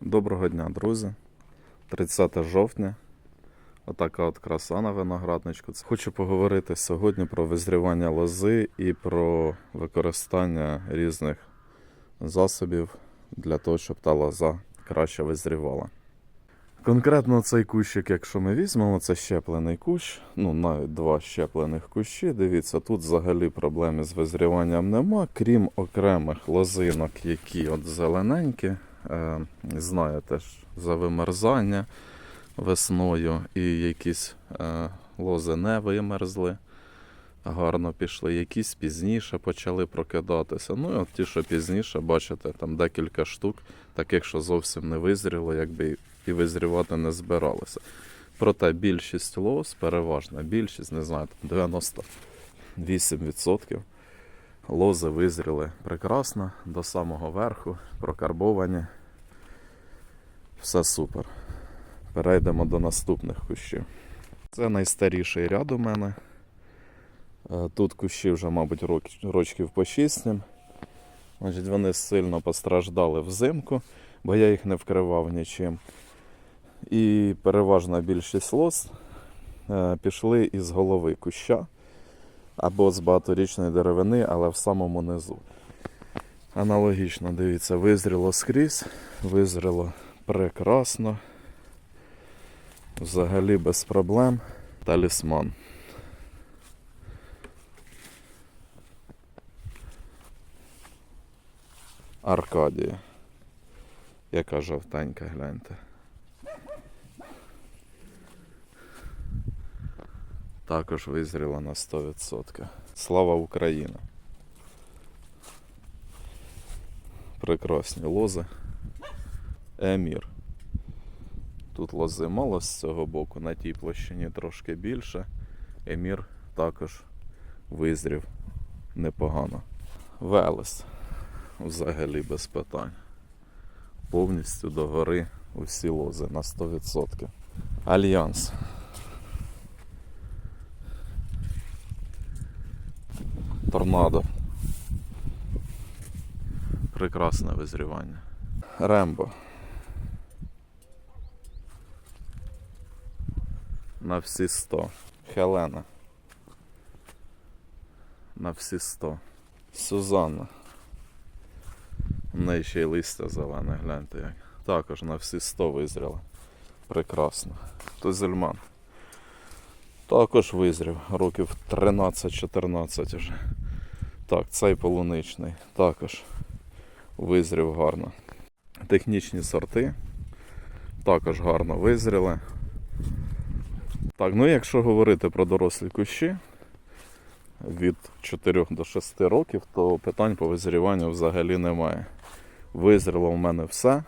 Доброго дня, друзі. 30 жовтня. Отака от краса на виноградничку. Хочу поговорити сьогодні про визрівання лози і про використання різних засобів для того, щоб та лоза краще визрівала. Конкретно цей кущик, якщо ми візьмемо, це щеплений кущ, ну навіть два щеплених кущі. Дивіться, тут взагалі проблеми з визріванням нема, крім окремих лозинок, які от зелененькі. Е, знаєте за вимерзання весною, і якісь е, лози не вимерзли, гарно пішли, якісь пізніше почали прокидатися. Ну і от ті, що пізніше, бачите, там декілька штук, таких, що зовсім не визріло, якби і визрівати не збиралися. Проте більшість лоз, переважна більшість, не знаю, там 98% лози визріли прекрасно до самого верху, прокарбовані. Все супер. Перейдемо до наступних кущів. Це найстаріший ряд у мене. Е, Тут кущі вже, мабуть, рочків по 6. Значить, вони сильно постраждали взимку, бо я їх не вкривав нічим. І переважна більшість лоз е, пішли із голови куща або з багаторічної деревини, але в самому низу. Аналогічно, дивіться, визріло скрізь, визріло прекрасно. Взагалі без проблем. Талісман. Аркадія. Яка жовтенька, гляньте. Також визріла на 100%. Слава Україна! Прекрасні лози. Емір. Тут лози мало з цього боку, на тій площині трошки більше. Емір також визрів непогано. Велес взагалі без питань. Повністю догори усі лози на 100%. Альянс. Торнадо. Прекрасне визрівання. Рембо. На всі 100. Хелена. На всі 100. Сюзанна. У неї ще й листя зелене, гляньте як. Також на всі 100 визріла. Прекрасно. Тузельман. Також визрів. Років 13-14 вже. Так, цей полуничний. Також визрів гарно. Технічні сорти. Також гарно визріли. Так, ну якщо говорити про дорослі кущі від 4 до 6 років, то питань по визріванню взагалі немає. Визріло в мене все.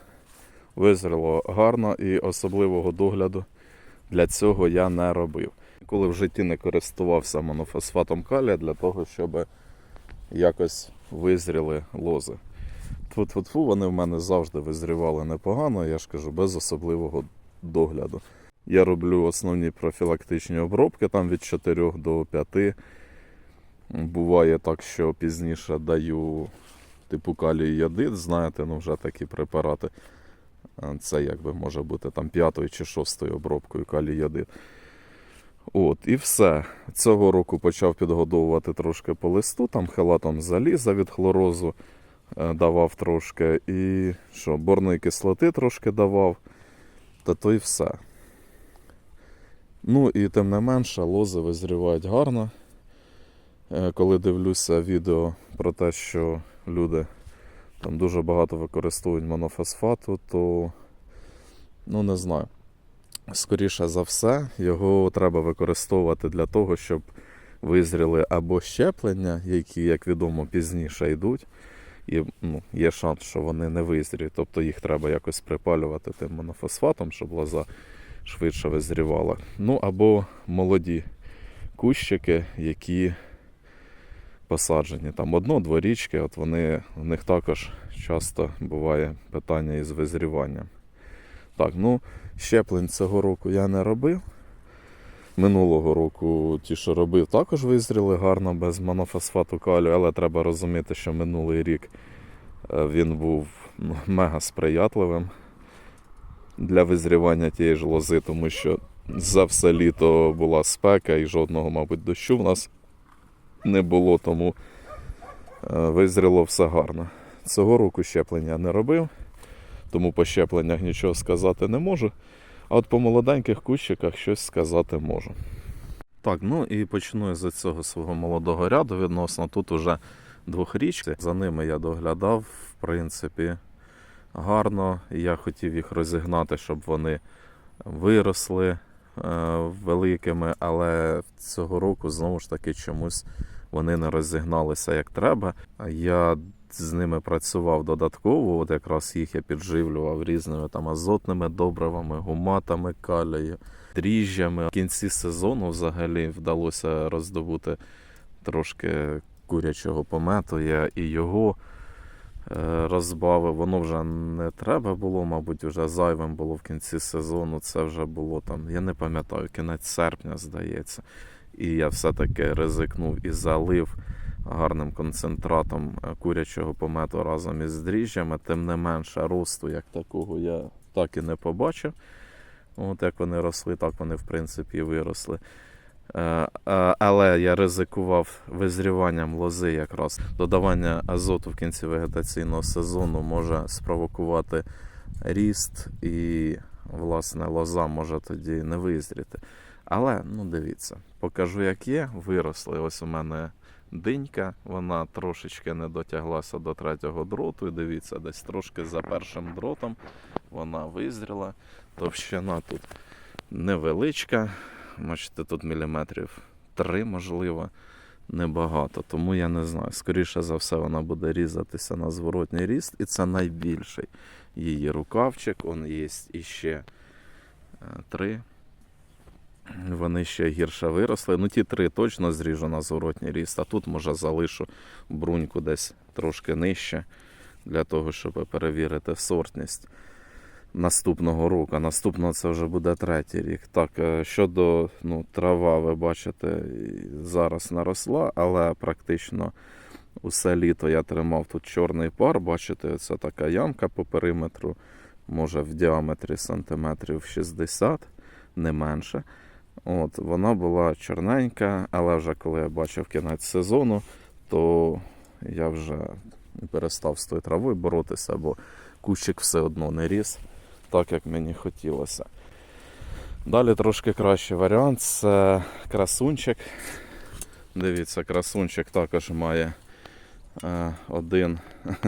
Визріло гарно і особливого догляду для цього я не робив. Коли в житті не користувався монофосфатом калія для того, щоб якось визріли лози. Тфу-тфу-тфу, вони в мене завжди визрівали непогано, я ж кажу, без особливого догляду. Я роблю основні профілактичні обробки там від 4 до 5. Буває так, що пізніше даю типу калій йодит, знаєте, ну вже такі препарати. Це якби може бути там п'ятою чи шостою обробкою калій йодит. От, і все. Цього року почав підгодовувати трошки по листу, там хелатом заліза від хлорозу е, давав трошки. І що, борної кислоти трошки давав. Та то й все. Ну і тим не менше, лози визрівають гарно. Е, Коли дивлюся відео про те, що люди там дуже багато використовують монофосфату, то ну не знаю. Скоріше за все, його треба використовувати для того, щоб визріли або щеплення, які, як відомо, пізніше йдуть. І ну, є шанс, що вони не визріють. Тобто їх треба якось припалювати тим монофосфатом, щоб лоза швидше визрівала. Ну або молоді кущики, які посаджені. Там одно-дворічки, от вони, в них також часто буває питання із визріванням. Так, ну, щеплень цього року я не робив. Минулого року ті, що робив, також визріли гарно без монофосфату калію, але треба розуміти, що минулий рік е, він був ну, мега сприятливим. для визрівання тієї ж лози, тому що за все літо була спека і жодного, мабуть, дощу в нас не було, тому е, визріло все гарно. Цього року щеплення не робив, тому по щепленнях нічого сказати не можу. А от по молоденьких кущиках щось сказати можу. Так, ну і почну з цього свого молодого ряду відносно. Тут уже двохрічці. За ними я доглядав, в принципі, гарно. Я хотів їх розігнати, щоб вони виросли е, великими, але цього року знову ж таки чомусь вони не розігналися як треба. Я з ними працював додатково, от якраз їх я підживлював різними там азотними добривами, гуматами, калією, дріжджами. В кінці сезону взагалі вдалося роздобути трошки курячого помету. Я і його е, розбавив. Воно вже не треба було, мабуть, вже зайвим було в кінці сезону. Це вже було там, я не пам'ятаю, кінець серпня, здається. І я все-таки ризикнув і залив гарним концентратом е, курячого помету разом із дріжджами. Тим не менше, росту як такого я так і не побачив. От як вони росли, так вони в принципі виросли. Е, е, Але я ризикував визріванням лози якраз. Додавання азоту в кінці вегетаційного сезону може спровокувати ріст, і, власне, лоза може тоді не визріти. Але ну дивіться, покажу, як є. Виросли. Ось у мене динька, вона трошечки не дотяглася до третього дроту. І дивіться, десь трошки за першим дротом вона визріла. Товщина тут невеличка. Бачите, тут міліметрів 3, можливо, небагато. Тому я не знаю. Скоріше за все, вона буде різатися на зворотній ріст, і це найбільший її рукавчик. Он є іще е, три. Вони ще гірше виросли. Ну, ті три точно зріжу на зворотній ріст, а тут, може, залишу бруньку десь трошки нижче, для того, щоб перевірити сортність наступного року. Наступного це вже буде третій рік. Так, е, щодо ну, трава, ви бачите, зараз наросла, але практично усе літо я тримав тут чорний пар. Бачите, це така ямка по периметру, може в діаметрі сантиметрів 60, не менше. От, вона була чорненька, але вже коли я бачив кінець сезону, то я вже перестав з тою травою боротися, бо кущик все одно не ріс так, як мені хотілося. Далі трошки кращий варіант це красунчик. Дивіться, красунчик також має е, один,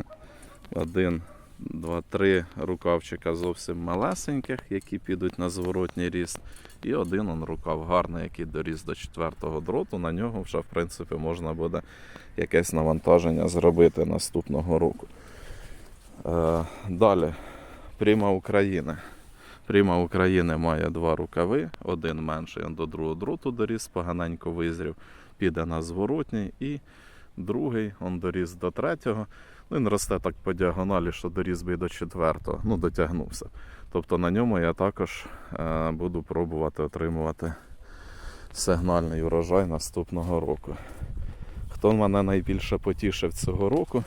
один, два, три рукавчика зовсім малесеньких, які підуть на зворотній ріст. І один он рукав гарний, який доріс до четвертого дроту. На нього вже в принципі можна буде якесь навантаження зробити наступного року. Е, далі. Пріма України. Пріма України має два рукави, один менший до другого дроту доріс, поганенько визрів, піде на зворотній, і другий он доріс до третього. Він росте так по діагоналі, що доріс би до четвертого. Ну, дотягнувся. Тобто на ньому я також е, буду пробувати отримувати сигнальний урожай наступного року. Хто мене найбільше потішив цього року,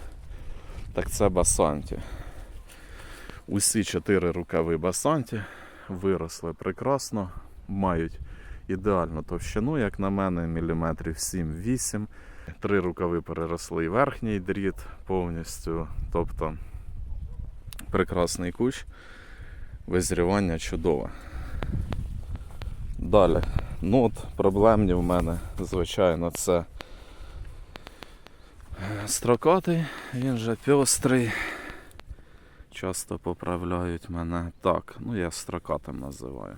так це Басанті. Усі чотири рукави басанті виросли прекрасно, мають ідеальну товщину, як на мене, міліметрів 7-8. Три рукави переросли верхній дріт повністю. Тобто прекрасний кущ, визрівання чудове. Далі. Ну от Проблемні в мене, звичайно, це строкатий, він же пьострий часто поправляють мене так. Ну, я строкатим називаю.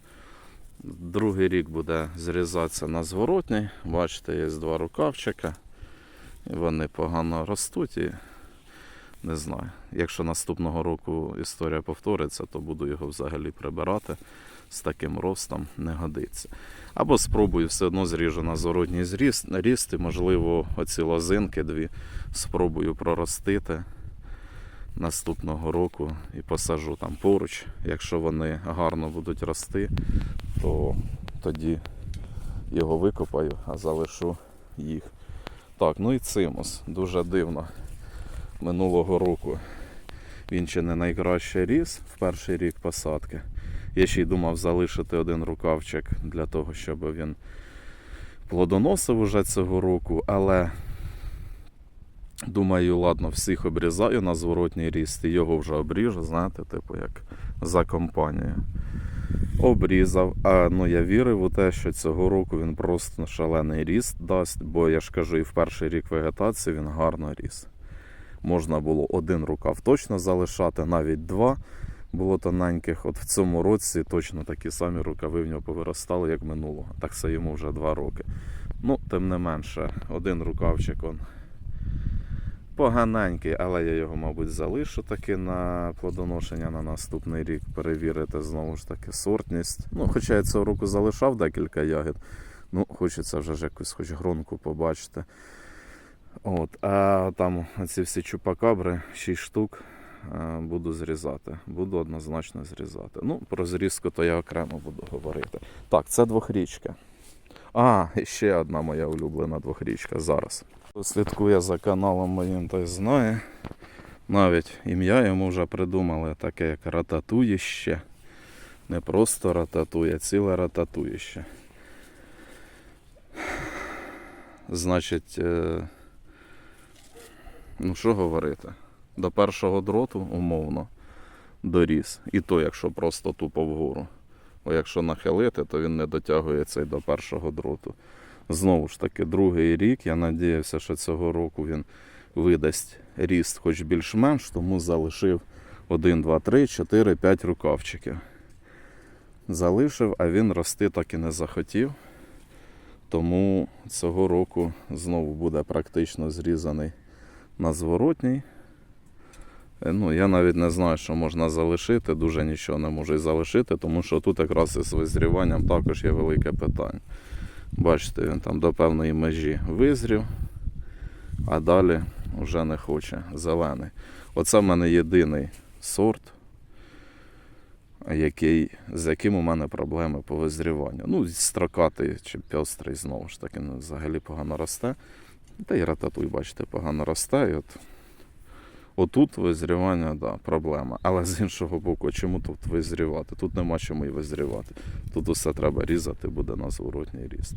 Другий рік буде зрізатися на зворотній. Бачите, є два рукавчика. Вони погано ростуть. І не знаю. Якщо наступного року історія повториться, то буду його взагалі прибирати. З таким ростом не годиться. Або спробую все одно зріжу на зворотній зріст, ріст і, можливо, оці лозинки дві спробую проростити наступного року і посажу там поруч. Якщо вони гарно будуть рости, то тоді його викопаю, а залишу їх. Так, ну і цимус. Дуже дивно. Минулого року він ще не найкраще ріс в перший рік посадки. Я ще й думав залишити один рукавчик для того, щоб він плодоносив уже цього року, але думаю, ладно, всіх обрізаю на зворотній ріст і його вже обріжу, знаєте, типу як за компанію. Обрізав. А ну я вірив у те, що цього року він просто шалений ріст дасть, бо я ж кажу, і в перший рік вегетації він гарно ріс. Можна було один рукав точно залишати, навіть два було тоненьких. От в цьому році точно такі самі рукави в нього повиростали, як минулого. Так це йому вже два роки. Ну, тим не менше, один рукавчик он поганенький, але я його, мабуть, залишу таки на плодоношення на наступний рік. Перевірити знову ж таки сортність. Ну, хоча я цього року залишав декілька ягід. Ну, хочеться вже ж якусь хоч гронку побачити. От, а там ці всі чупакабри, 6 штук, е, буду зрізати. Буду однозначно зрізати. Ну, про зрізку то я окремо буду говорити. Так, це двохрічка. А, ще одна моя улюблена двохрічка зараз. Слідкує за каналом моїм, той знає. Навіть ім'я йому вже придумали, таке як рататуєще. Не просто рататує, ціле рататуєще. Значить, е, ну що говорити? До першого дроту, умовно, доріс. І то, якщо просто тупо вгору. Бо якщо нахилити, то він не дотягується і до першого дроту. Знову ж таки, другий рік. Я надіявся, що цього року він видасть ріст хоч більш-менш, тому залишив 1, 2, 3, 4, 5 рукавчиків. Залишив, а він рости так і не захотів. Тому цього року знову буде практично зрізаний на зворотній. Е, Ну, я навіть не знаю, що можна залишити, дуже нічого не можу і залишити, тому що тут якраз із визріванням також є велике питання. Бачите, він там до певної межі визрів, а далі вже не хоче зелений. Оце в мене єдиний сорт, який, з яким у мене проблеми по визріванню. Ну, строкатий чи пьострий знову ж таки, ну, взагалі погано росте. Та й рататуй, бачите, погано росте. І от Отут визрівання, да, проблема. Але з іншого боку, чому тут визрівати? Тут нема чому і визрівати. Тут усе треба різати, буде на зворотній ріст.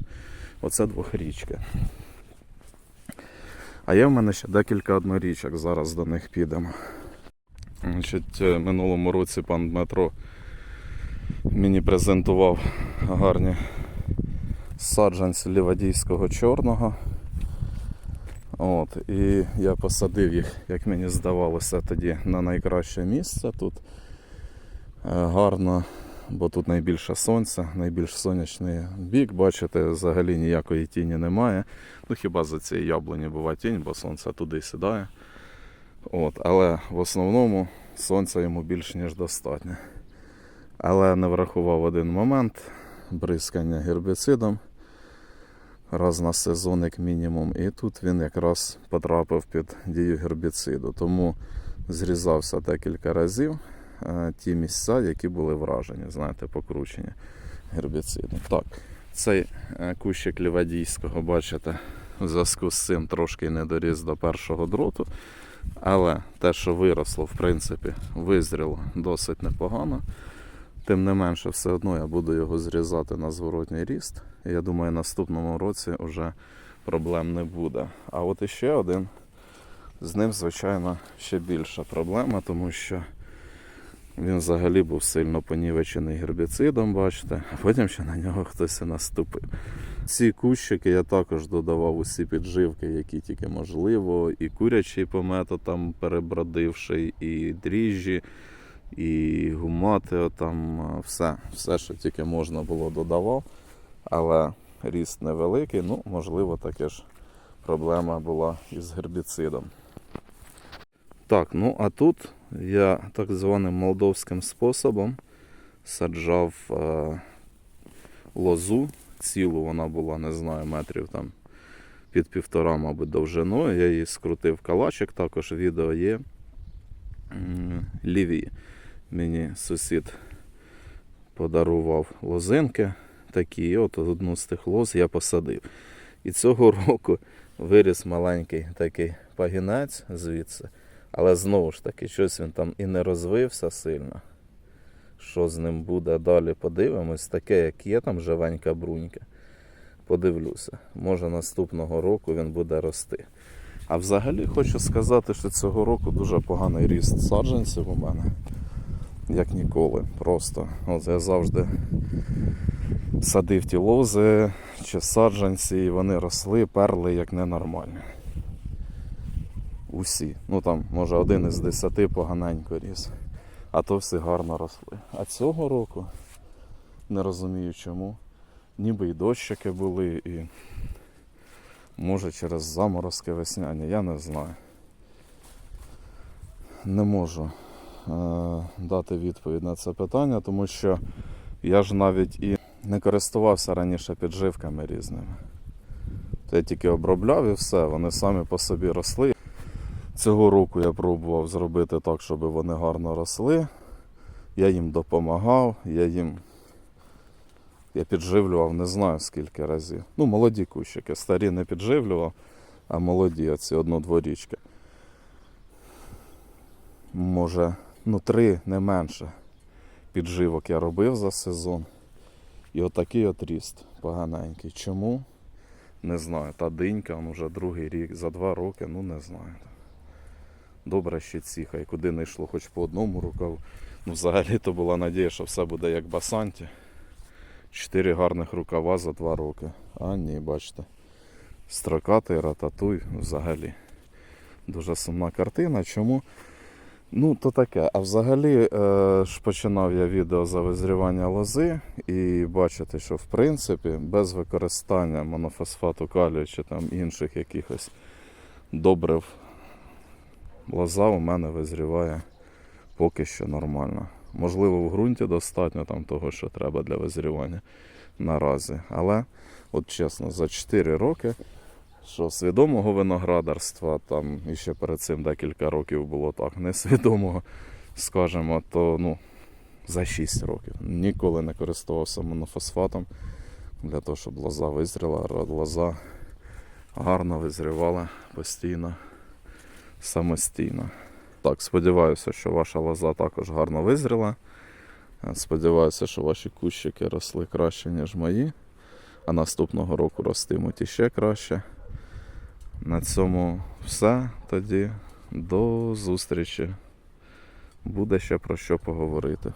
Оце двохрічка. А є в мене ще декілька однорічок, зараз до них підемо. Значить, е, минулому році пан Дмитро мені презентував гарні саджанці лівадійського чорного. От, і я посадив їх, як мені здавалося, тоді на найкраще місце. Тут е, гарно, бо тут найбільше сонця, найбільш сонячний бік. Бачите, взагалі ніякої тіні немає. Ну хіба за цієї яблуні буває тінь, бо сонце туди сідає. От, але в основному сонця йому більш ніж достатньо. Але не врахував один момент бризкання гербіцидом раз на сезон, як мінімум. І тут він якраз потрапив під дію гербіциду. Тому зрізався декілька разів е, ті місця, які були вражені, знаєте, покручені гербіцидом. Так, цей е, кущик лівадійського, бачите, в зв'язку з цим трошки не доріс до першого дроту. Але те, що виросло, в принципі, визріло досить непогано. Тим не менше, все одно я буду його зрізати на зворотній ріст. І я думаю, наступному році вже проблем не буде. А от іще один. З ним, звичайно, ще більша проблема, тому що він взагалі був сильно понівечений гербіцидом, бачите, а потім ще на нього хтось і наступив. Ці кущики я також додавав усі підживки, які тільки можливо, і курячий помето там перебродивший, і дріжджі, і гумати, там е, все, все, що тільки можна було, додавав. Але ріст невеликий, ну, можливо, таке ж проблема була із гербіцидом. Так, ну а тут я так званим молдовським способом саджав е, лозу. Цілу вона була, не знаю, метрів там під півтора, мабуть, довжиною. Я її скрутив калачик, також відео є. Ліві мені сусід подарував лозинки такі. І от одну з тих лоз я посадив. І цього року виріс маленький такий пагінець звідси. Але знову ж таки, щось він там і не розвився сильно. Що з ним буде далі, подивимось. Таке, як є, там живенька брунька. Подивлюся. Може наступного року він буде рости. А взагалі хочу сказати, що цього року дуже поганий ріст саджанців у мене. Як ніколи. Просто. От я завжди садив ті лози чи саджанці, і вони росли, перли як ненормальні. Усі. Ну там, може, один із десяти поганенько ріс. А то всі гарно росли. А цього року не розумію чому. Ніби і дощики були, і може через заморозки весняні, я не знаю. Не можу дати відповідь на це питання, тому що я ж навіть і не користувався раніше підживками різними. Я тільки обробляв і все, вони самі по собі росли. Цього року я пробував зробити так, щоб вони гарно росли. Я їм допомагав, я їм я підживлював не знаю скільки разів. Ну, молоді кущики, старі не підживлював, а молоді, оці однодворічки. Може, ну три, не менше підживок я робив за сезон. І отакий от ріст поганенький. Чому? Не знаю. Та динька, він вже другий рік, за два роки, ну не знаю. Добре ще ці, хай куди не йшло, хоч по одному рукаву. Ну, взагалі то була надія, що все буде як басанті. Чотири гарних рукава за два роки. А ні, бачите. Строкатий рататуй взагалі. Дуже сумна картина. Чому? Ну, то таке. А взагалі е, ж починав я відео за визрівання лози і бачите, що в принципі без використання монофосфату калію чи там інших якихось добрив лоза у мене визріває поки що нормально. Можливо, в ґрунті достатньо там того, що треба для визрівання наразі. Але, от чесно, за 4 роки, що свідомого виноградарства, там і ще перед цим декілька років було так, несвідомого, скажімо, то ну, за 6 років. Ніколи не користувався монофосфатом для того, щоб лоза визріла, лоза гарно визрівала постійно, самостійно. Так, сподіваюся, що ваша лоза також гарно визріла. Е, Сподіваюся, що ваші кущики росли краще, ніж мої. А наступного року ростимуть іще краще. На цьому все. Тоді до зустрічі. Буде ще про що поговорити.